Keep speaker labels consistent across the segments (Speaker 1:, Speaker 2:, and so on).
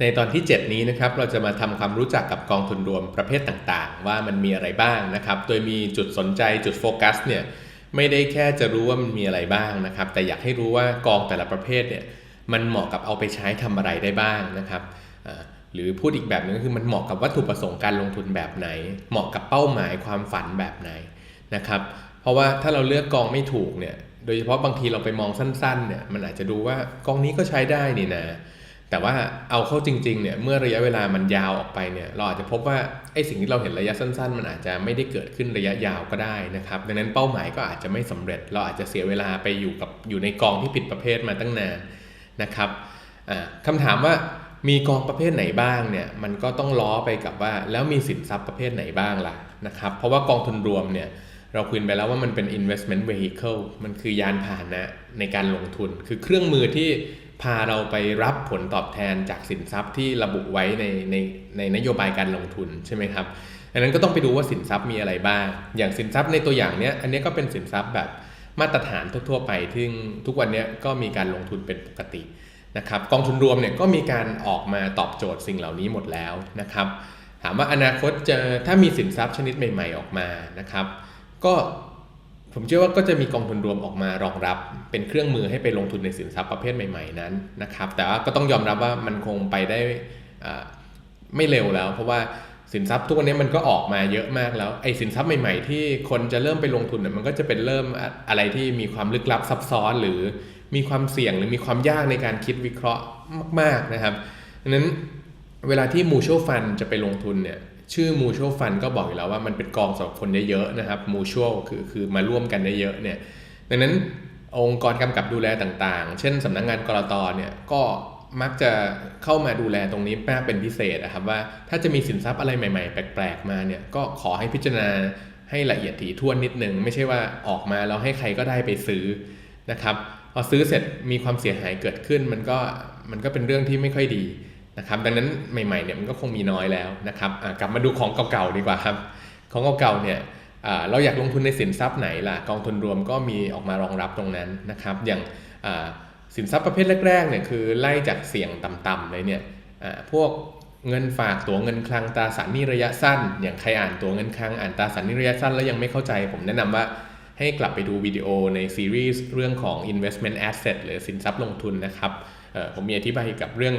Speaker 1: ในตอนที่ 7 นี้นะครับเราจะมาทำความรู้จักกับกองทุนรวมประเภทต่างๆ ว่ามันมีอะไรบ้างนะครับ โดยมีจุดสนใจจุดโฟกัสเนี่ยไม่ได้แค่จะรู้ว่ามันมีอะไรบ้างนะครับ แต่อยากให้รู้ว่ากองแต่ละประเภทเนี่ยมันเหมาะกับเอาไปใช้ทำอะไรได้บ้างนะครับหรือพูดอีกแบบนึงก็คือมันเหมาะกับวัตถุประสงค์การลงทุนแบบไหน เหมาะกับเป้าหมายความฝันแบบไหนนะครับเพราะว่าถ้าเราเลือกกองไม่ถูกเนี่ยโดยเฉพาะบางทีเราไปมองสั้นๆเนี่ยมันอาจจะดูว่ากองนี้ก็ใช้ได้นี่นะ แต่ว่าเอาเข้าจริงๆเนี่ยเมื่อระยะเวลามันยาวออกไปเนี่ยเราอาจจะพบว่าไอ้สิ่งที่เราเห็นระยะสั้น ๆ มันอาจจะไม่ได้เกิดขึ้นระยะยาวก็ได้นะครับดังนั้นเป้าหมายก็อาจจะไม่สำเร็จ เราอาจจะเสียเวลาไปอยู่กับอยู่ในกองที่ผิดประเภทมาตั้งนานนะครับอ่าคำถามว่ามีกองประเภทไหนบ้างเนี่ยมันก็ต้องล้อไปกับว่าแล้วมีสินทรัพย์ประเภทไหนบ้างล่ะนะครับเพราะว่ากองทุนรวมเนี่ยเราคุยไปแล้วว่ามันเป็น investment vehicle มันคือยานพาหนะในการลงทุน คือเครื่องมือที่ พาเราไปรับผลตอบแทนจากสินทรัพย์ที่ระบุไว้ในในในนโยบายการลงทุนใช่ไหมครับดังนั้นก็ต้องไปดูว่าสินทรัพย์มีอะไรบ้าง อย่างสินทรัพย์ในตัวอย่างเนี้ยอันนี้ก็เป็นสินทรัพย์แบบมาตรฐานทั่วๆไปที่ทุกวันนี้ก็มีการลงทุนเป็นปกตินะครับกองทุนรวมเนี่ยก็มีการออกมาตอบโจทย์สิ่งเหล่านี้หมดแล้วนะครับ ถามว่าอนาคตจะถ้ามีสินทรัพย์ชนิดใหม่ ๆออกมานะครับ ก็ ผมเชื่อว่าก็จะมีกองทุนรวมออกมารองรับเป็นเครื่องมือให้ไปลงทุนในสินทรัพย์ประเภทใหม่ ๆ นั้นนะครับ แต่ว่าก็ต้องยอมรับว่ามันคงไปได้ไม่เร็วแล้ว เพราะว่าสินทรัพย์ทุกวันนี้มันก็ออกมาเยอะมากแล้วไอ้สินทรัพย์ใหม่ๆ ที่คนจะเริ่มไปลงทุนเนี่ยมันก็จะเป็นเริ่มอะไรที่มีความลึกลับซับซ้อนหรือมีความเสี่ยงหรือมีความยากในการคิดวิเคราะห์มาก ๆนะครับดังนั้นเวลาที่ mutual fund จะไปลงทุนเนี่ย ชื่อ mutual fund ก็บอกอยู่แล้วว่ามันเป็นกองสำหรับคนเยอะๆนะครับ mutual คือคือมาร่วมกันได้เยอะเนี่ยดังนั้นองค์กรกำกับดูแลต่างๆ เช่นสำนักงงานกรตเนี่ยก็มักจะเข้ามาดูแลตรงนี้มากเป็นพิเศษนะครับว่าถ้าจะมีสินทรัพย์อะไรใหม่ๆ แปลกๆมาเนี่ยก็ขอให้พิจารณาให้ละเอียดถี่ถ้วนนิดนึง ไม่ใช่ว่าออกมาแล้วให้ใครก็ได้ไปซื้อนะครับพอซื้อเสร็จมีความเสียหายเกิดขึ้นมันก็มันก็เป็นเรื่องที่ไม่ค่อยดี นะครับดังนั้นใหม่ๆเนี่ยมันก็คงมีน้อยแล้วนะครับกลับมาดูของเก่าๆดีกว่าครับของเก่าๆเนี่ยเราอยากลงทุนในสินทรัพย์ไหนล่ะกองทุนรวมก็มีออกมารองรับตรงนั้นนะครับ อย่างสินทรัพย์ประเภทแรกๆเนี่ยคือไล่จากเสี่ยงต่ำๆเลยเนี่ยพวกเงินฝากตัวเงินคลังตราสารหนี้ระยะสั้น อย่างใครอ่านตัวเงินคลังอ่านตราสารหนี้ระยะสั้นแล้วยังไม่เข้าใจ ผมแนะนำว่าให้กลับไปดูวิดีโอในซีรีส์เรื่องของ investment asset หรือสินทรัพย์ลงทุนนะครับผมมีอธิบายกับเรื่อง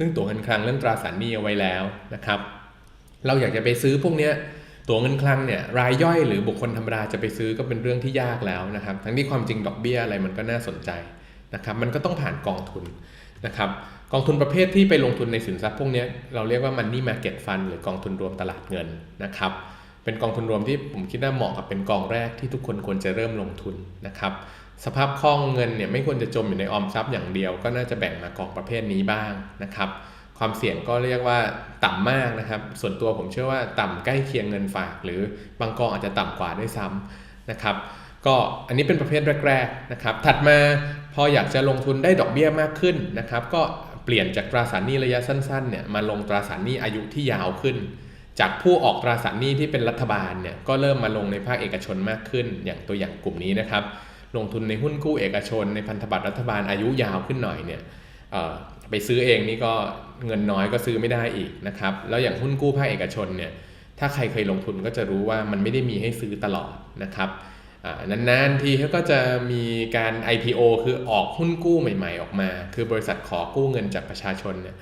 Speaker 1: รื่องตั๋วเงินคลังเรื่องตราสารหนี้เอาไว้แล้วนะครับ เราอยากจะไปซื้อพวกเนี้ยตั๋วเงินคลังเนี่ยรายย่อยหรือบุคคลธรรมดาจะไปซื้อก็เป็นเรื่องที่ยากแล้วนะครับ ทั้งที่ความจริงดอกเบี้ยอะไรมันก็น่าสนใจนะครับ มันก็ต้องผ่านกองทุนนะครับกองทุนประเภทที่ไปลงทุนในสินทรัพย์พวกนี้เราเรียกว่า money market fund หรือกองทุนรวมตลาดเงินนะครับ เป็นกองทุนรวมที่ผมคิดว่าเหมาะกับเป็นกองแรกที่ทุกคนควรจะเริ่มลงทุนนะครับ สภาพคล่องเงินเนี่ยไม่ควรจะจมอยู่ในออมทรัพย์อย่างเดียว ก็น่าจะแบ่งมากองประเภทนี้บ้างนะครับ ความเสี่ยงก็เรียกว่าต่ำมากนะครับ ส่วนตัวผมเชื่อว่าต่ำใกล้เคียงเงินฝาก หรือบางกองอาจจะต่ำกว่าด้วยซ้ำนะครับ ก็อันนี้เป็นประเภทแรกๆนะครับ ถัดมาพออยากจะลงทุนได้ดอกเบี้ยมากขึ้นนะครับ ก็เปลี่ยนจากตราสารหนี้ระยะสั้นๆเนี่ยมาลงตราสารหนี้อายุที่ยาวขึ้นจากผู้ออกตราสารหนี้ที่เป็นรัฐบาลเนี่ยก็เริ่มมาลงในภาคเอกชนมากขึ้น อย่างตัวอย่างกลุ่มนี้นะครับ ลงทุนในหุ้นกู้เอกชน ในพันธบัตรรัฐบาลอายุยาวขึ้นหน่อยเนี่ยไปซื้อเองนี่ก็เงินน้อยก็ซื้อไม่ได้อีกนะครับ แล้วอย่างหุ้นกู้ภาคเอกชนเนี่ยถ้าใครเคยลงทุนก็จะรู้ว่ามันไม่ได้มีให้ซื้อตลอดนะครับนานๆทีเขาก็จะมีการ IPO คือออกหุ้นกู้ใหม่ ๆ ออกมา คือบริษัทขอกู้เงินจากประชาชนเนี่ย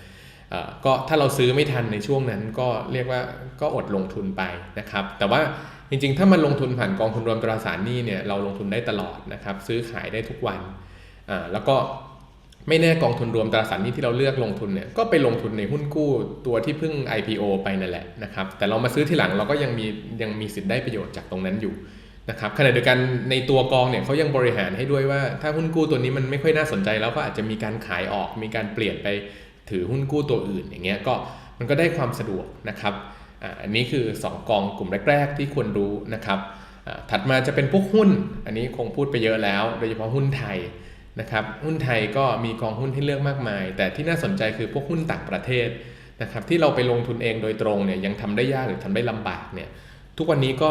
Speaker 1: ก็ถ้าเราซื้อไม่ทันในช่วงนั้นก็เรียกว่าก็อดลงทุนไปนะครับ แต่ว่า จริงๆ ถ้ามันลงทุนผ่านกองทุนรวมตราสารหนี้เนี่ยเราลงทุนได้ตลอดนะครับซื้อขายได้ทุกวันอ่าแล้วก็ไม่แน่กองทุนรวมตราสารหนี้ที่เราเลือกลงทุนเนี่ยก็ไปลงทุนในหุ้นกู้ตัวที่เพิ่ง IPO ไปนั่นแหละนะครับแต่เรามาซื้อทีหลังเราก็ยังมียังมีสิทธิ์ได้ประโยชน์จากตรงนั้นอยู่นะครับขณะเดียวกันในตัวกองเนี่ยเขายังบริหารให้ด้วยว่า ถ้าหุ้นกู้ตัวนี้มันไม่ค่อยน่าสนใจแล้วก็อาจจะมีการขายออกมีการเปลี่ยนไปถือหุ้นกู้ตัวอื่นอย่างเงี้ยก็มันก็ได้ความสะดวกนะครับ อันนี้คือ 2 กองกลุ่มแรก ๆ ที่ควรรู้นะครับถัดมาจะเป็นพวกหุ้น อันนี้คงพูดไปเยอะแล้ว โดยเฉพาะหุ้นไทยนะครับ หุ้นไทยก็มีกองหุ้นให้เลือกมากมาย แต่ที่น่าสนใจคือพวกหุ้นต่างประเทศนะครับ ที่เราไปลงทุนเองโดยตรงเนี่ยยังทำได้ยากหรือทำได้ลำบากเนี่ยทุกวันนี้ก็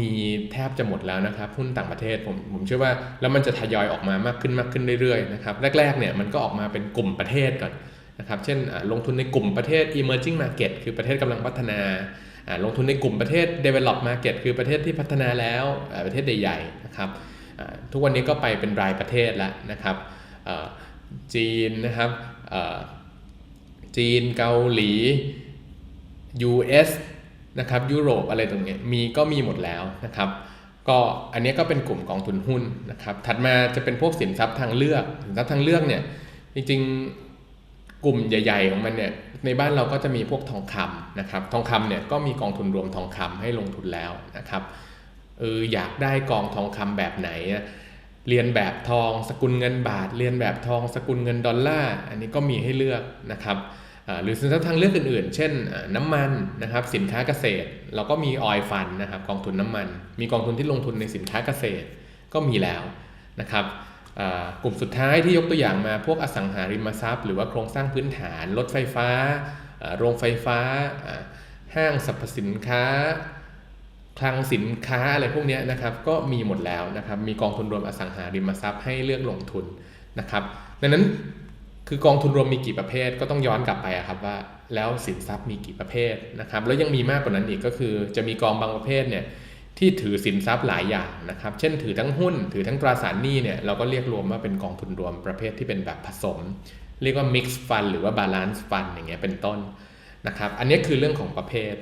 Speaker 1: มีแทบจะหมดแล้วนะครับ หุ้นต่างประเทศผมผมเชื่อว่าแล้วมันจะทยอยออกมามากขึ้นมากขึ้นเรื่อยๆนะครับแรกๆเนี่ยมันก็ออกมาเป็นกลุ่มประเทศก่อน นะครับเช่นลงทุนในกลุ่มประเทศ emerging market คือประเทศกำลังพัฒนาลงทุนในกลุ่มประเทศ develop market คือประเทศที่พัฒนาแล้วประเทศใหญ่ๆนะครับทุกวันนี้ก็ไปเป็นรายประเทศแล้วนะครับจีนนะครับจีนเกาหลี US นะครับยุโรปอะไรตรงนี้มีก็มีหมดแล้วนะครับก็อันนี้ก็เป็นกลุ่มกองทุนหุ้นนะครับถัดมาจะเป็นพวกสินทรัพย์ทางเลือกสินทรัพย์ทางเลือกเนี่ยจริงๆ กลุ่มใหญ่ๆของมันเนี่ยในบ้านเราก็จะมีพวกทองคำนะครับทองคำเนี่ยก็มีกองทุนรวมทองคำให้ลงทุนแล้วนะครับเอออยากได้กองทองคำแบบไหน เรียนแบบทองสกุลเงินบาท เรียนแบบทองสกุลเงินดอลลาร์อันนี้ก็มีให้เลือกนะครับหรือสินทรัพย์ทางเลือกอื่นๆ เช่นน้ำมันนะครับสินค้าเกษตร เราก็มีออยฟันนะครับกองทุนน้ำมัน มีกองทุนที่ลงทุนในสินค้าเกษตรก็มีแล้วนะครับ กลุ่มสุดท้ายที่ยกตัวอย่างมาพวกอสังหาริมทรัพย์ หรือว่าโครงสร้างพื้นฐาน รถไฟฟ้า โรงไฟฟ้า ห้างสรรพสินค้า คลังสินค้าอะไรพวกนี้นะครับก็มีหมดแล้วนะครับมีกองทุนรวมอสังหาริมทรัพย์ให้เลือกลงทุนนะครับดังนั้นคือกองทุนรวมมีกี่ประเภทก็ต้องย้อนกลับไปครับว่าแล้วสินทรัพย์มีกี่ประเภทนะครับแล้วยังมีมากกว่านั้นอีกก็คือจะมีกองบางประเภทเนี่ย ที่ถือสินทรัพย์หลายอย่างนะครับ เช่นถือทั้งหุ้น ถือทั้งตราสารหนี้เนี่ยเราก็เรียกรวมว่าเป็นกองทุนรวมประเภทที่เป็นแบบผสม เรียกว่า mix fund หรือว่า balance fund อย่างเงี้ยเป็นต้นนะครับ อันนี้คือเรื่องของประเภท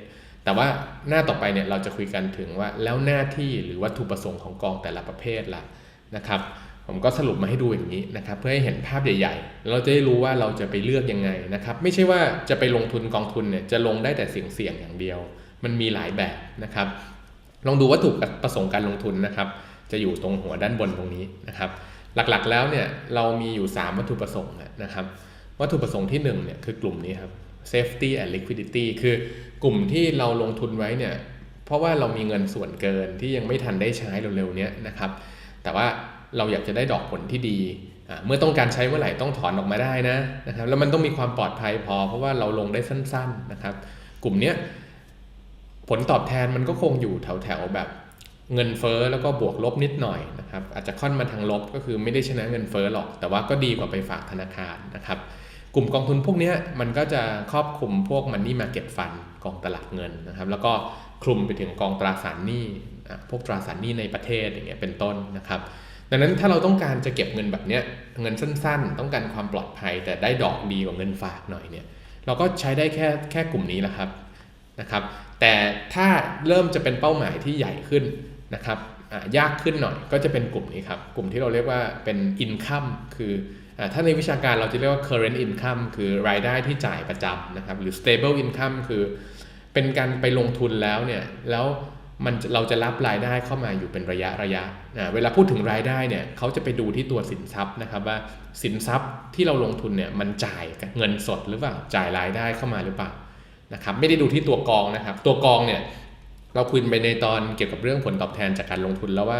Speaker 1: แต่ว่าหน้าต่อไปเนี่ยเราจะคุยกันถึงว่าแล้วหน้าที่หรือวัตถุประสงค์ของกองแต่ละประเภทล่ะนะครับ ผมก็สรุปมาให้ดูอย่างนี้นะครับ เพื่อให้เห็นภาพใหญ่ๆ เราจะได้รู้ว่าเราจะไปเลือกยังไงนะครับ ไม่ใช่ว่าจะไปลงทุนกองทุนเนี่ยจะลงได้แต่เสี่ยงๆอย่างเดียว มันมีหลายแบบนะครับ ลองดูวัตถุประสงค์การลงทุนนะครับ จะอยู่ตรงหัวด้านบนตรงนี้นะครับ หลักๆแล้วเนี่ยเรามีอยู่ 3 วัตถุประสงค์นะครับ วัตถุประสงค์ที่1เนี่ยคือกลุ่มนี้ครับ safety and liquidity คือกลุ่มที่เราลงทุนไว้เนี่ยเพราะว่าเรามีเงินส่วนเกินที่ยังไม่ทันได้ใช้เร็วๆนี้นะครับ แต่ว่าเราอยากจะได้ดอกผลที่ดีเมื่อต้องการใช้เมื่อไหร่ต้องถอนออกมาได้นะนะครับแล้วมันต้องมีความปลอดภัยพอ เพราะว่าเราลงได้สั้น ๆนะครับ กลุ่มเนี้ย ผลตอบแทนมันก็คงอยู่แถวๆแบบเงินเฟ้อแล้วก็บวกลบนิดหน่อยนะครับ อาจจะค่อนมาทางลบก็คือไม่ได้ชนะเงินเฟ้อหรอก แต่ว่าก็ดีกว่าไปฝากธนาคารนะครับ กลุ่มกองทุนพวกนี้มันก็จะครอบคลุมพวก Money Market Fund กองตลาดเงินนะครับ แล้วก็คลุมไปถึงกองตราสารหนี้พวกตราสารหนี้ในประเทศอย่างเงี้ยเป็นต้นนะครับ ดังนั้นถ้าเราต้องการจะเก็บเงินแบบเนี้ยเงินสั้นๆ ต้องการความปลอดภัย แต่ได้ดอกดีกว่าเงินฝากหน่อยเนี่ย เราก็ใช้ได้แค่แค่กลุ่มนี้แหละครับ นะครับ แต่ถ้าเริ่มจะเป็นเป้าหมายที่ใหญ่ขึ้นนะครับยากขึ้นหน่อยก็จะเป็นกลุ่มนี้ครับ กลุ่มที่เราเรียกว่าเป็น income คืออถ้าในวิชาการเราจะเรียกว่า current income คือรายได้ที่จ่ายประจำนะครับ หรือ stable income คือ เป็นการไปลงทุนแล้วเนี่ยแล้วมันเราจะรับรายได้เข้ามาอยู่เป็นระยะระยะนะเวลาพูดถึงรายได้เนี่ยเขาจะไปดูที่ตัวสินทรัพย์นะครับว่าสินทรัพย์ที่เราลงทุนเนี่ยมันจ่ายเงินสดหรือเปล่าจ่ายรายได้เข้ามาหรือเปล่า นะครับไม่ได้ดูที่ตัวกองนะครับ ตัวกองเนี่ยเราคุยไปในตอนเกี่ยวกับเรื่องผลตอบแทนจากการลงทุนแล้วว่า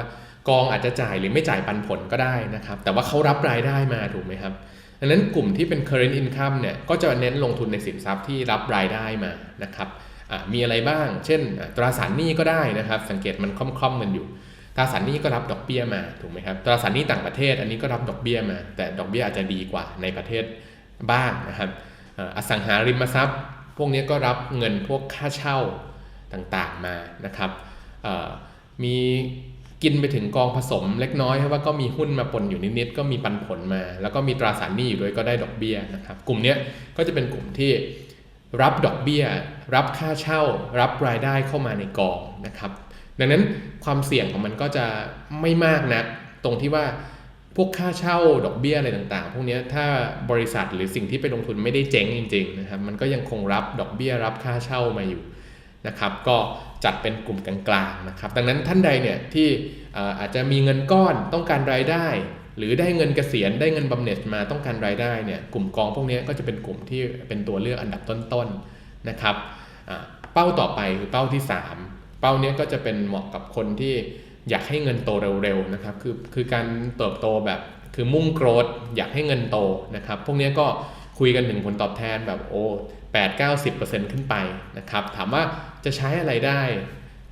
Speaker 1: กองอาจจะจ่ายหรือไม่จ่ายปันผลก็ได้นะครับ แต่ว่าเขารับรายได้มาถูกไหมครับดังนั้นกลุ่มที่เป็น current income เนี่ยก็จะเน้นลงทุนในสินทรัพย์ที่รับรายได้มานะครับมีอะไรบ้าง เช่น ตราสารหนี้ก็ได้นะครับ สังเกตมันคล่อมๆกันอยู่ ตราสารหนี้ก็รับดอกเบี้ยมาถูกไหมครับตราสารหนี้ต่างประเทศอันนี้ก็รับดอกเบี้ยมา แต่ดอกเบี้ยอาจจะดีกว่าในประเทศบ้างนะครับอสังหาริมทรัพย์ พวกนี้ก็รับเงินพวกค่าเช่าต่างๆมานะครับมีกินไปถึงกองผสมเล็กน้อยเพราะว่าก็มีหุ้นมาปนอยู่นิดๆก็มีปันผลมา แล้วก็มีตราสารหนี้อยู่ด้วยก็ได้ดอกเบี้ยนะครับกลุ่มนี้ก็จะเป็นกลุ่มที่รับดอกเบี้ย รับค่าเช่า รับรายได้เข้ามาในกองนะครับ ดังนั้นความเสี่ยงของมันก็จะไม่มากนะตรงที่ว่า พวกค่าเช่าดอกเบี้ยอะไรต่างๆ พวกนี้ถ้าบริษัทหรือสิ่งที่ไปลงทุนไม่ได้เจ๊งจริงๆนะครับมันก็ยังคงรับดอกเบี้ยรับค่าเช่ามาอยู่นะครับก็จัดเป็นกลุ่มกลางๆนะครับดังนั้นท่านใดเนี่ยที่อาจจะมีเงินก้อนต้องการรายได้ หรือได้เงินเกษียณได้เงินบำเหน็จมาต้องการรายได้เนี่ยกลุ่มกองพวกนี้ก็จะเป็นกลุ่มที่เป็นตัวเลือกอันดับต้นๆนะครับเป้าต่อไปคือเป้าที่ 3 เป้าเนี้ยก็จะเป็นเหมาะกับคนที่ อยากให้เงินโตเร็วๆนะครับคือคือการเติบโตแบบคือมุ่งโกรธอยากให้เงินโตนะครับ พวกนี้ก็คุยกันถึงผลตอบแทนแบบโอ้8 90ขึ้นไปนะครับ ถามว่าจะใช้อะไรได้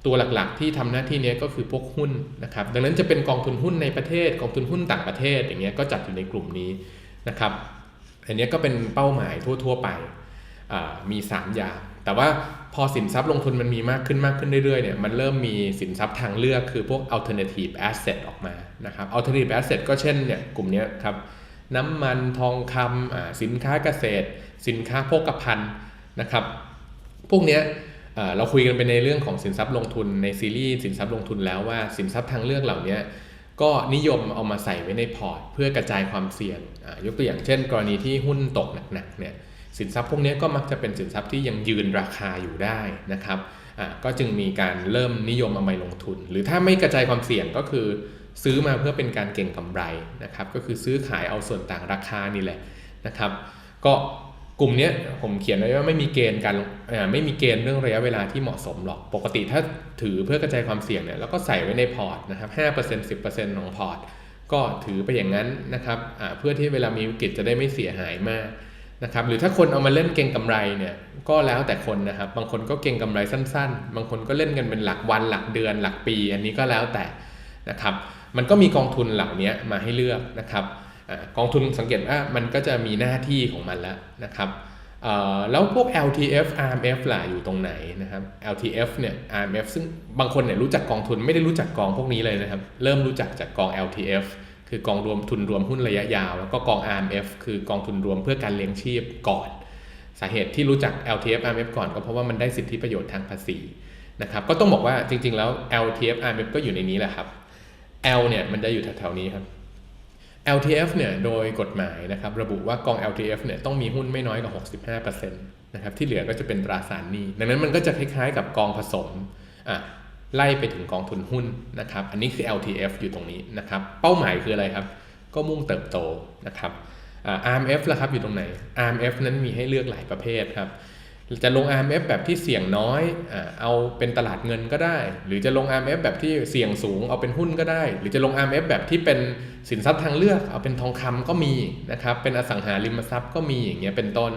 Speaker 1: ตัวหลักๆ ที่ทำหน้าที่นี้ก็คือพวกหุ้นนะครับ ดังนั้นจะเป็นกองทุนหุ้นในประเทศกองทุนหุ้นต่างประเทศ อย่างเงี้ยก็จัดอยู่ในกลุ่มนี้นะครับ อันนี้ก็เป็นเป้าหมายทั่ว ๆ ไปมี 3 อย่าง แต่ว่า พอสินทรัพย์ลงทุนมันมีมากขึ้นมากขึ้นเรื่อยๆเนี่ยมันเริ่มมีสินทรัพย์ทางเลือกคือพวก alternative asset ออกมานะครับ alternative asset ก็เช่นเนี่ยกลุ่มนี้ครับน้ำมันทองคำสินค้าเกษตร สินค้าโภคภัณฑ์นะครับพวกนี้เราคุยกันไปในเรื่องของสินทรัพย์ลงทุนในซีรีส์สินทรัพย์ลงทุนแล้วว่าสินทรัพย์ทางเลือกเหล่านี้ก็นิยมเอามาใส่ไว้ในพอร์ต เพื่อกระจายความเสี่ยงยกตัวอย่างเช่น กรณีที่หุ้นตกหนักๆเนี่ย สินทรัพย์พวกนี้ก็มักจะเป็นสินทรัพย์ที่ยังยืนราคาอยู่ได้นะครับก็จึงมีการเริ่มนิยมเอามาลงทุน หรือถ้าไม่กระจายความเสี่ยงก็คือซื้อมาเพื่อเป็นการเก่งกำไรนะครับ ก็คือซื้อขายเอาส่วนต่างราคานี่แหละนะครับ ก็กลุ่มนี้ผมเขียนไว้ว่าไม่มีเกณฑ์การไม่มีเกณฑ์เรื่องระยะเวลาที่เหมาะสมหรอก ปกติถ้าถือเพื่อกระจายความเสี่ยงเนี่ยแล้วก็ใส่ไว้ในพอร์ตนะครับ5% 10%ของพอร์ตก็ถือไปอย่างนั้นนะครับเพื่อที่เวลามีวิกฤตจะได้ไม่เสียหายมาก นะครับหรือถ้าคนเอามาเล่นเก่งกำไรเนี่ยก็แล้วแต่คนนะครับ บางคนก็เก่งกำไรสั้น ๆ บางคนก็เล่นกันเป็นหลักวันหลักเดือนหลักปี อันนี้ก็แล้วแต่นะครับ มันก็มีกองทุนเหล่านี้มาให้เลือกนะครับกองทุนสังเกตว่ามันก็จะมีหน้าที่ของมันแล้วนะครับแล้วพวก LTF RMF ล่ะอยู่ตรงไหนนะครับ LTF เนี่ย RMF ซึ่งบางคนเนี่ยรู้จักกองทุนไม่ได้รู้จักกองพวกนี้เลยนะครับ เริ่มรู้จักจากกอง LTF คือกองรวมทุนรวมหุ้นระยะยาว แล้วก็กอง RMF คือกองทุนรวมเพื่อการเลี้ยงชีพก่อน สาเหตุที่รู้จัก LTF RMF ก่อนก็เพราะว่ามันได้สิทธิประโยชน์ทางภาษีนะครับก็ต้องบอกว่าจริง ๆ แล้ว LTF RMF ก็อยู่ในนี้แหละครับ L เนี่ยมันจะอยู่แถวๆนี้ครับ LTF เนี่ยโดยกฎหมายนะครับระบุว่ากอง LTF เนี่ยต้องมีหุ้นไม่น้อยกว่า 65%นะครับที่เหลือก็จะเป็นตราสารหนี้ดังนั้นมันก็จะคล้ายๆกับกองผสมอะ ไล่ไปถึงกองทุนหุ้นนะครับ อันนี้คือ LTF อยู่ตรงนี้นะครับ เป้าหมายคืออะไรครับ ก็มุ่งเติบโตนะครับ RMF ล่ะครับอยู่ตรงไหน RMF นั้นมีให้เลือกหลายประเภทครับ จะลง RMF แบบที่เสี่ยงน้อย เอาเป็นตลาดเงินก็ได้ หรือจะลง RMF แบบที่เสี่ยงสูง เอาเป็นหุ้นก็ได้ หรือจะลง RMF แบบที่เป็นสินทรัพย์ทางเลือก เอาเป็นทองคำก็มีนะครับ เป็นอสังหาริมทรัพย์ก็มีอย่างเงี้ยเป็นต้น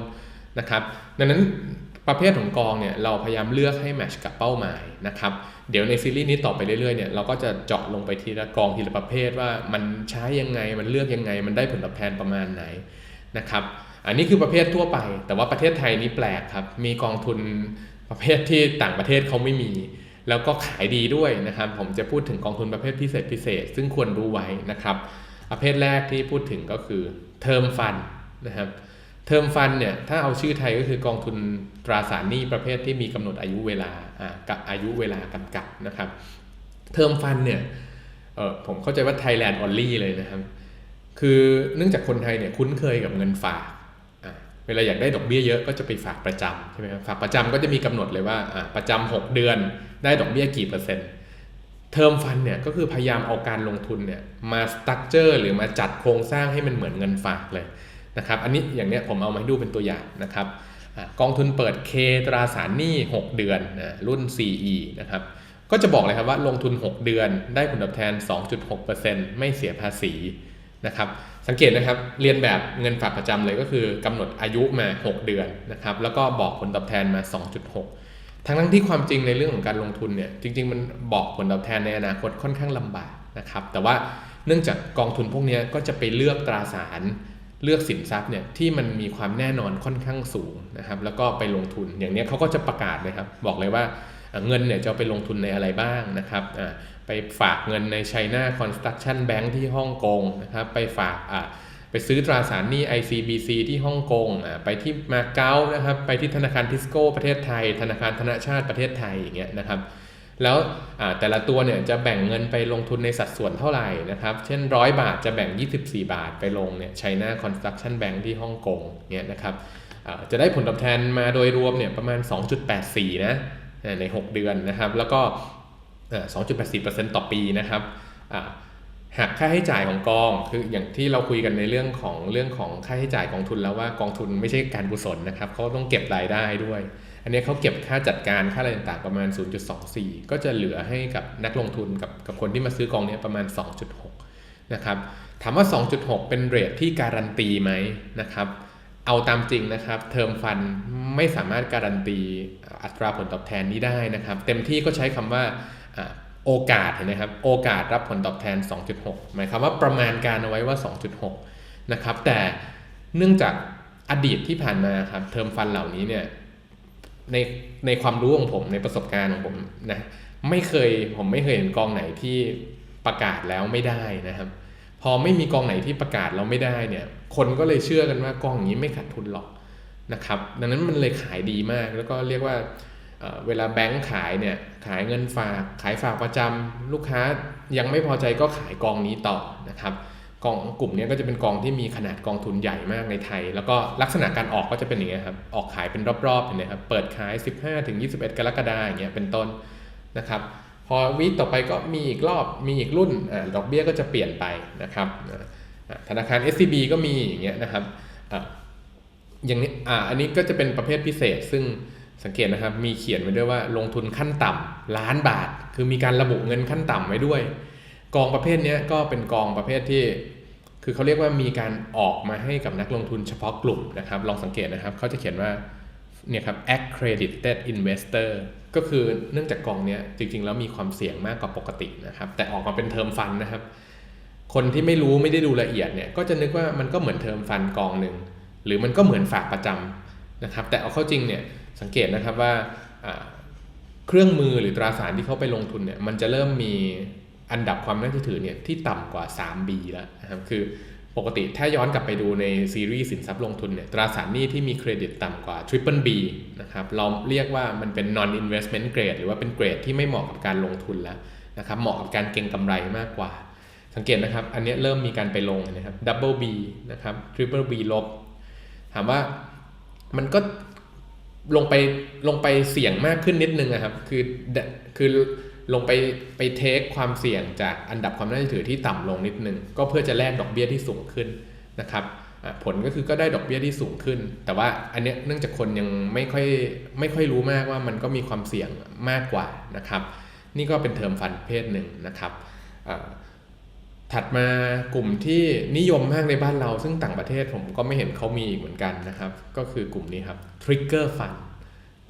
Speaker 1: นะครับ ดังนั้น ประเภทของกองเนี่ยเราพยายามเลือกให้แมชกับเป้าหมายนะครับเดี๋ยวในซีรีส์นี้ต่อไปเรื่อยๆเนี่ยเราก็จะเจาะลงไปทีละกองทีละประเภทว่ามันใช้ยังไงมันเลือกยังไง มันได้ผลตอบแทนประมาณไหนนะครับอันนี้คือประเภททั่วไป แต่ว่าประเทศไทยนี้แปลกครับมีกองทุนประเภทที่ต่างประเทศเขาไม่มี แล้วก็ขายดีด้วยนะครับผมจะพูดถึงกองทุนประเภทพิเศษพิเศษ ซึ่งควรรู้ไว้นะครับประเภทแรกที่พูดถึงก็คือเทอมฟันนะครับ เทอมฟันเนี่ยถ้าเอาชื่อไทยก็คือกองทุนตราสารหนี้ประเภทที่มีกำหนดอายุเวลากับอายุเวลากำกับนะครับเทอมฟันเนี่ยเออผมเข้าใจว่า Thailand only เลยนะครับ คือเนื่องจากคนไทยเนี่ยคุ้นเคยกับเงินฝากเวลาอยากได้ดอกเบี้ยเยอะก็จะไปฝากประจำใช่ไหมครับฝากประจำก็จะมีกำหนดเลยว่าประจำ6เดือนได้ดอกเบี้ยกี่เปอร์เซ็นต์เทอมฟันเนี่ยก็คือพยายามเอาการลงทุนเนี่ยมาสตั๊กเจอร์หรือมาจัดโครงสร้างให้มันเหมือนเงินฝากเลย นะครับอันนี้อย่างเนี้ยผมเอามาให้ดูเป็นตัวอย่างนะครับกองทุนเปิด K ตราสารหนี้ 6 เดือนนะรุ่น CE นะครับก็จะบอกเลยครับว่าลงทุน 6 เดือนได้ผลตอบแทน 2.6%ไม่เสียภาษีนะครับสังเกตนะครับเรียนแบบเงินฝากประจำเลยก็คือกำหนดอายุมา 6 เดือนนะครับแล้วก็บอกผลตอบแทนมา 2.6 ทั้งทั้งที่ความจริงในเรื่องของการลงทุนเนี่ยจริง ๆ มันบอกผลตอบแทนในอนาคตค่อนข้างลำบากนะครับแต่ว่าเนื่องจากกองทุนพวกนี้ก็จะไปเลือกตราสาร เลือกสินทรัพย์เนี่ยที่มันมีความแน่นอนค่อนข้างสูงนะครับแล้วก็ไปลงทุนอย่างนี้เขาก็จะประกาศเลยครับบอกเลยว่าเงินเนี่ยจะไปลงทุนในอะไรบ้างนะครับไปฝากเงินใน China Construction Bank ที่ฮ่องกงนะครับไปฝากอ่าไปซื้อตราสารหนี้ ICBC ที่ฮ่องกงอ่าไปที่มาเก๊านะครับไปที่ธนาคารทิสโก้ประเทศไทย ธนาคารธนาชาติประเทศไทยอย่างเงี้ยนะครับ แล้วแต่ละตัวเนี่ยจะแบ่งเงินไปลงทุนในสัดส่วนเท่าไหร่นะครับ เช่นร้อยบาทจะแบ่ง 24 บาทไปลงเนี่ย China Construction Bank ที่ฮ่องกงเนี่ยนะครับจะได้ผลตอบแทนมาโดยรวมเนี่ยประมาณ 2.84 นะใน 6 เดือนนะครับ แล้วก็ 2.80%ต่อปีนะครับหักค่าใช้จ่ายของกองคืออย่างที่เราคุยกันในเรื่องของเรื่องของค่าใช้จ่ายกองทุนแล้วว่ากองทุนไม่ใช่การกุศลนะครับเขาต้องเก็บรายได้ด้วย อันนี้เขาเก็บค่าจัดการค่าอะไรต่างๆประมาณ 0.24 ก็จะเหลือให้กับนักลงทุนกับกับคนที่มาซื้อกองนี้ประมาณ 2.6 นะครับถามว่า 2.6 เป็นเรทที่การันตีไหมนะครับเอาตามจริงนะครับ เทอมฟันไม่สามารถการันตีอัตราผลตอบแทนนี้ได้นะครับ เต็มที่ก็ใช้คำว่าโอกาสเห็นไหมครับโอกาสรับผลตอบแทน 2.6 หมายความว่าประมาณการเอาไว้ว่า 2.6 นะครับแต่เนื่องจากอดีตที่ผ่านมาครับเทอมฟันเหล่านี้เนี่ย ในในความรู้ของผมในประสบการณ์ของผมนะไม่เคยผมไม่เคยเห็นกองไหนที่ประกาศแล้วไม่ได้นะครับ พอไม่มีกองไหนที่ประกาศแล้วไม่ได้เนี่ย คนก็เลยเชื่อกันว่ากองอย่างนี้ไม่ขาดทุนหรอกนะครับ ดังนั้นมันเลยขายดีมากแล้วก็เรียกว่าเเวลาแบงค์ขายเนี่ยขายเงินฝาก ขายฝากประจำลูกค้ายังไม่พอใจก็ขายกองนี้ต่อนะครับ กองกลุ่มเนี้ยก็จะเป็นกองที่มีขนาดกองทุนใหญ่มากในไทย แล้วก็ลักษณะการออกก็จะเป็นอย่างเงี้ยครับออกขายเป็นรอบๆเห็นไหมครับเปิดขาย 15ถึง21 กรกฎาคมอย่างเงี้ยเป็นต้นนะครับพอวีคต่อไปก็มีอีกรอบมีอีกรุ่นอาดอกเบี้ยก็จะเปลี่ยนไปนะครับธนาคาร SCB ก็มีอย่างเงี้ยนะครับอ่าอย่างนี้อ่าอันนี้ก็จะเป็นประเภทพิเศษ ซึ่งสังเกตนะครับมีเขียนไว้ด้วยว่าลงทุนขั้นต่ำล้านบาท คือมีการระบุเงินขั้นต่ำไว้ด้วย กองประเภทนี้ก็เป็นกองประเภทที่ คือเขาเรียกว่ามีการออกมาให้กับนักลงทุนเฉพาะกลุ่มนะครับ ลองสังเกตนะครับเขาจะเขียนว่าเนี่ยครับ accredited investor ก็คือเนื่องจากกองเนี้ยจริง ๆ แล้วมีความเสี่ยงมากกว่าปกตินะครับ แต่ออกมาเป็นเทอมฟันนะครับ คนที่ไม่รู้ไม่ได้ดูละเอียดเนี่ยก็จะนึกว่ามันก็เหมือนเทอมฟันกองหนึ่งหรือมันก็เหมือนฝากประจำนะครับ แต่เอาเข้าจริงเนี่ยสังเกตนะครับว่าเครื่องมือหรือตราสารที่เขาไปลงทุนเนี่ยมันจะเริ่มมี อันดับความน่าเชื่อถือเนี่ยที่ต่ำกว่า 3B แล้วนะครับคือปกติถ้าย้อนกลับไปดูในซีรีส์สินทรัพย์ลงทุนเนี่ยตราสารหนี้ที่มีเครดิตต่ำกว่า Triple B นะครับเราเรียกว่ามันเป็น non investment grade หรือว่าเป็นเกรดที่ไม่เหมาะกับการลงทุนแล้วนะครับเหมาะกับการเก็งกำไรมากกว่า สังเกตนะครับ อันนี้เริ่มมีการไปลงนะครับ Double B นะครับ Triple B ลบถามว่ามันก็ลงไปลงไปเสี่ยงมากขึ้นนิดนึงนะครับคือคือ ลงไปไปเทคความเสี่ยงจากอันดับความน่าเชื่อถือที่ต่ำลงนิดนึง ก็เพื่อจะแลกดอกเบี้ยที่สูงขึ้นนะครับผลก็คือก็ได้ดอกเบี้ยที่สูงขึ้น แต่ว่าอันเนี้ยเนื่องจากคนยังไม่ค่อยไม่ค่อยรู้มากว่ามันก็มีความเสี่ยงมากกว่านะครับ นี่ก็เป็นเทอมฟันเพศหนึ่งนะครับถัดมากลุ่มที่นิยมมากในบ้านเรา ซึ่งต่างประเทศผมก็ไม่เห็นเขามีอีกเหมือนกันนะครับ ก็คือกลุ่มนี้ครับ Trigger Fund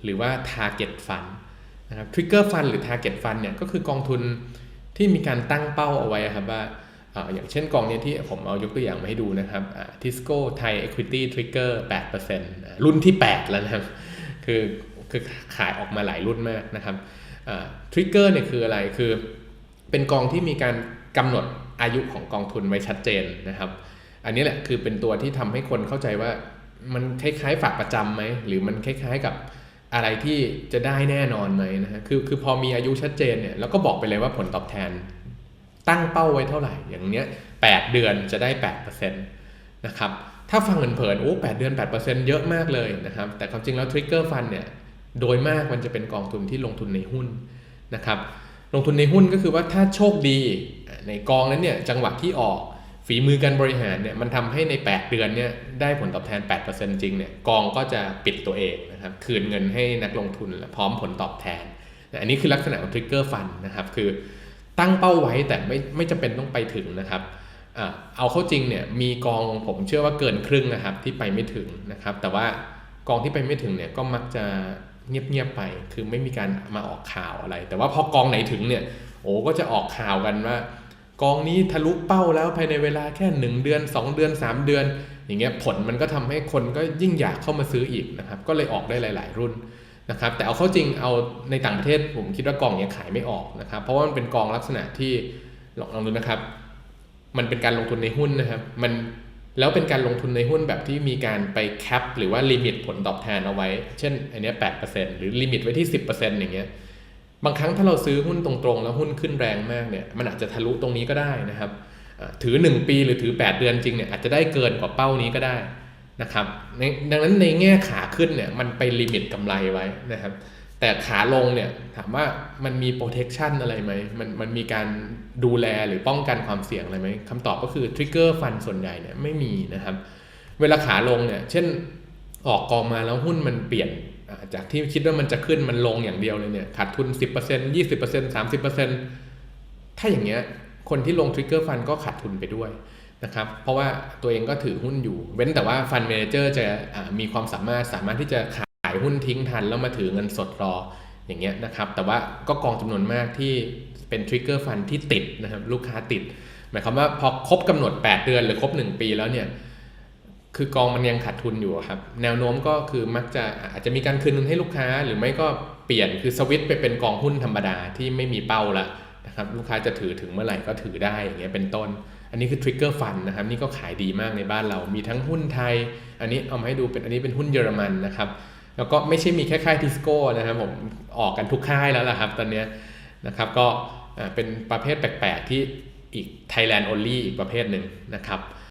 Speaker 1: หรือว่า Target Fund นะครับ Trigger Fund หรือ Target Fund เนี่ยก็คือกองทุนที่มีการตั้งเป้าเอาไว้ครับว่าอย่างเช่นกองนี้ที่ผมเอายกตัวอย่างมาให้ดูนะครับทิสโก้ไทย Equity Trigger 8%อ่ารุ่นที่ 8 แล้วนะครับ คือคือขายออกมาหลายรุ่นมากนะครับทริกเกอร์เนี่ยคืออะไรคือ เป็นกองที่มีการกำหนดอายุของกองทุนไว้ชัดเจนนะครับ อันนี้แหละคือเป็นตัวที่ทำให้คนเข้าใจว่ามันคล้ายๆฝากประจำไหม หรือมันคล้ายๆกับ อะไรที่จะได้แน่นอนไหมนะฮะคือคือพอมีอายุชัดเจนเนี่ยแล้วก็บอกไปเลยว่าผลตอบแทน ตั้งเป้าไว้เท่าไหร่ อย่างเนี้ย8เดือนจะได้8%นะครับถ้าฟังเผินๆโอ้8เดือน8%เยอะมากเลยนะครับแต่ความจริงแล้วทริกเกอร์ฟันเนี่ยโดยมากมันจะเป็นกองทุนที่ลงทุนในหุ้นนะครับลงทุนในหุ้นก็คือว่าถ้าโชคดีในกองนั้นเนี่ยจังหวะที่ออก ฝีมือการบริหารเนี่ยมันทำให้ใน 8 เดือนเนี่ยได้ผลตอบแทน 8%จริงเนี่ยกองก็จะปิดตัวเองนะครับคืนเงินให้นักลงทุนพร้อมผลตอบแทน อันนี้คือลักษณะของทริกเกอร์ฟันนะครับคือตั้งเป้าไว้แต่ไม่ไม่จำเป็นต้องไปถึงนะครับเอาเข้าจริงเนี่ยมีกองผมเชื่อว่าเกินครึ่งนะครับที่ไปไม่ถึงนะครับ แต่ว่ากองที่ไปไม่ถึงเนี่ยก็มักจะเงียบๆไป คือไม่มีการมาออกข่าวอะไร แต่ว่าพอกองไหนถึงเนี่ยโอ้ก็จะออกข่าวกันว่า กองนี้ทะลุเป้าแล้วภายในเวลาแค่ 1 เดือน 2 เดือน 3 เดือน อย่างเงี้ยผลมันก็ทำให้คนก็ยิ่งอยากเข้ามาซื้ออีกนะครับ ก็เลยออกได้หลาย ๆ รุ่นนะครับ แต่เอาเข้าจริงเอาในต่างประเทศผมคิดว่ากองเนี้ยขายไม่ออกนะครับ เพราะว่ามันเป็นกองลักษณะที่ลองลองดูนะครับ มันเป็นการลงทุนในหุ้นนะครับ มันแล้วเป็นการลงทุนในหุ้นแบบที่มีการไปแคปหรือว่าลิมิตผลตอบแทนเอาไว้ เช่น อันนี้ย8%หรือลิมิตไว้ที่10%อย่างเงี้ย บางครั้งถ้าเราซื้อหุ้นตรงๆ แล้วหุ้นขึ้นแรงมากเนี่ยมันอาจจะทะลุตรงนี้ก็ได้นะครับอ่าถือ 1 ปีหรือถือ 8 เดือนจริงเนี่ยอาจจะได้เกินกว่าเป้านี้ก็ได้นะครับดังนั้นในแง่ขาขึ้นเนี่ยมันไปลิมิตกำไรไว้นะครับ แต่ขาลงเนี่ยถามว่ามันมี protection อะไรไหมมันมันมีการดูแลหรือป้องกันความเสี่ยงอะไรไหมคำตอบก็คือ trigger fund ส่วนใหญ่เนี่ยไม่มีนะครับ เวลาขาลงเนี่ยเช่นออกกองมาแล้วหุ้นมันเปลี่ยน จากที่คิดว่ามันจะขึ้นมันลงอย่างเดียวเลยเนี่ยขาดทุน 10% 20% 30%ถ้าอย่างเงี้ยคนที่ลง trigger fund ก็ขาดทุนไปด้วยนะครับเพราะว่าตัวเองก็ถือหุ้นอยู่ เว้นแต่ว่า fund manager จะมีความสามารถสามารถที่จะขายหุ้นทิ้งทัน แล้วมาถือเงินสดรออย่างเงี้ยนะครับแต่ว่าก็กองจำนวนมากที่เป็น trigger fund ที่ติดนะครับลูกค้าติด หมายความว่าพอครบกำหนด 8 เดือนหรือครบ 1 ปีแล้วเนี่ย คือกองมันยังขาดทุนอยู่ครับ แนวโน้มก็คือมักจะอาจจะมีการคืนเงินให้ลูกค้า หรือไม่ก็เปลี่ยนคือสวิตไปเป็นกองหุ้นธรรมดาที่ไม่มีเป้าละนะครับลูกค้าจะถือถึงเมื่อไหร่ก็ถือได้อย่างเงี้ยเป็นต้น อันนี้คือทริกเกอร์ฟันนะครับนี่ก็ขายดีมากในบ้านเรา มีทั้งหุ้นไทย อันนี้เอามาให้ดูเป็นอันนี้เป็นหุ้นเยอรมันนะครับแล้วก็ไม่ใช่มีแค่ค่ายทิสโก้นะครับผมออกกันทุกค่ายแล้วล่ะครับตอนเนี้ยนะครับก็เป็นประเภทแปลกๆที่อีก Thailand only อีกประเภทหนึ่งนะครับ